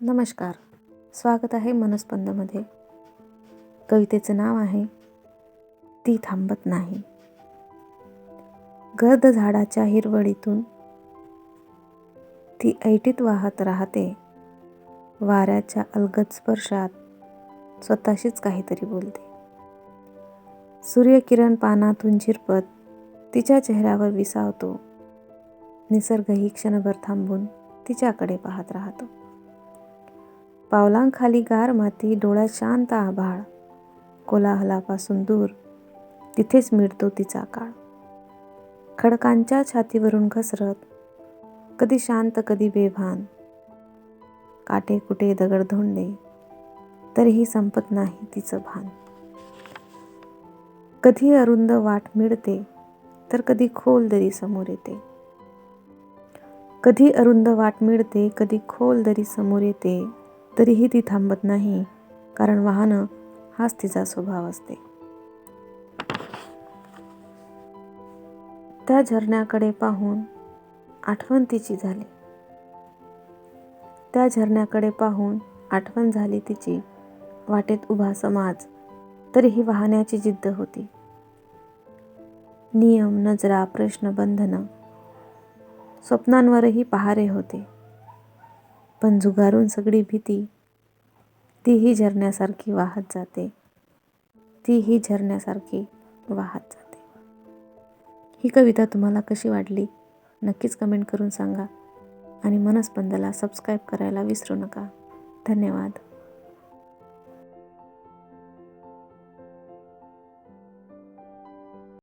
नमस्कार. स्वागत आहे मनस्पंदमध्ये. कवितेचं नाव आहे ती थांबत नाही. गर्द झाडाच्या हिरवळीतून ती ऐटीत वाहत राहते. वाऱ्याच्या अलगद स्पर्शात स्वतःशीच काहीतरी बोलते. सूर्यकिरण पानातून झिरपत तिच्या चेहऱ्यावर विसावतो. निसर्गही क्षणभर थांबून तिच्याकडे पाहत राहतो. पावलांखाली गार माती डोळ्यात शांत आभाळ. कोलाहलापासून दूर. तिथेच मिळतो तिचा काळ. खडकांच्या छातीवरून घसरत. कधी शांत कधी बेभान. काटे कुटे दगड धोंडे. तरीही संपत नाही तिचं भान. कधी अरुंद वाट मिळते तर कधी खोल दरी समोर येते. कधी अरुंद वाट मिळते कधी खोल दरी समोर येते. तरीही ती थांबत नाही कारण वाहनं हाच तिचा स्वभाव असते. त्या झरण्याकडे पाहून आठवण तिची झाली. त्या झरण्याकडे पाहून आठवण झाली तिची वाटेत उभा समाज तरीही वाहण्याची जिद्द होती. नियम नजरा प्रश्न बंधनं स्वप्नांवरही पहारे होते. पण झुगारून सगळी भीती तीही झरण्यासारखी वाहत जाते. तीही झरण्यासारखी वाहत जाते. ही कविता तुम्हाला कशी वाटली? नक्कीच कमेंट करून सांगा आणि मनस्पंदला सबस्क्राईब करायला विसरू नका. धन्यवाद.